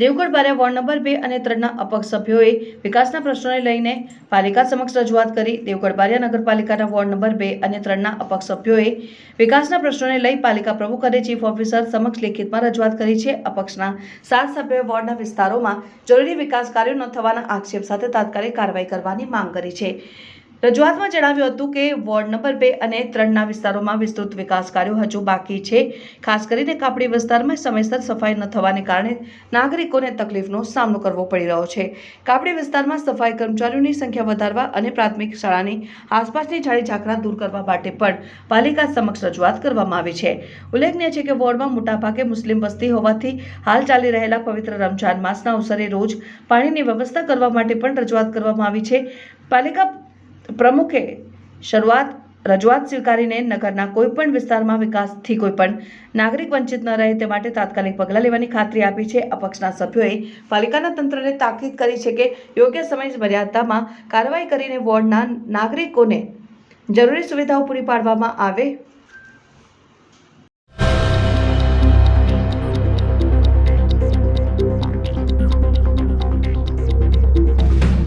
Devgadh Bariya ward number બે અને ત્રણના અપક્ષ સભ્યોએ વિકાસના પ્રશ્નોને લઈને પાલિકા સમક્ષ રજૂઆત કરી દેવગઢ બારિયા નગરપાલિકાના વોર્ડ નંબર બે અને ત્રણના અપક્ષ સભ્યોએ વિકાસના પ્રશ્નોને લઈ પાલિકા પ્રમુખ અને ચીફ ઓફિસર સમક્ષ લેખિતમાં રજૂઆત કરી છે. અપક્ષના સાત સભ્યોએ વોર્ડના વિસ્તારોમાં જરૂરી વિકાસ કાર્યો ન થવાના આક્ષેપ સાથે તાત્કાલિક કાર્યવાહી કરવાની માંગ કરી છે. રજૂઆતમાં જણાવ્યું હતું કે વોર્ડ નંબર બે અને ત્રણના વિસ્તારોમાં વિસ્તૃત વિકાસ કાર્યો હજુ બાકી છે. ખાસ કરીને કાપડી વિસ્તારમાં સમયસર સફાઈ ન થવાને કારણે નાગરિકોને તકલીફનો સામનો કરવો પડી રહ્યો છે. કાપડી વિસ્તારમાં સફાઈ કર્મચારીઓની સંખ્યા વધારવા અને પ્રાથમિક શાળાની આસપાસની જાળી ઝાકરા દૂર કરવા માટે પણ પાલિકા સમક્ષ રજૂઆત કરવામાં આવી છે. ઉલ્લેખનીય છે કે વોર્ડમાં મોટાભાગે મુસ્લિમ વસ્તી હોવાથી હાલ ચાલી રહેલા પવિત્ર રમજાન માસના અવસરે રોજ પાણીની વ્યવસ્થા કરવા માટે પણ રજૂઆત કરવામાં આવી છે. પાલિકા પ્રમુખે શરૂઆત, રજૂઆત સ્વીકારીને નગરના કોઈપણ વિસ્તારમાં વિકાસથી કોઈપણ નાગરિક વંચિત ન રહે તે માટે તાત્કાલિક પગલાં લેવાની ખાતરી આપી છે. અપક્ષના સભ્યોએ પાલિકાના તંત્રને તાકીદ કરી છે કે યોગ્ય સમય મર્યાદામાં કાર્યવાહી કરીને વોર્ડના નાગરિકોને જરૂરી સુવિધાઓ પૂરી પાડવામાં આવે.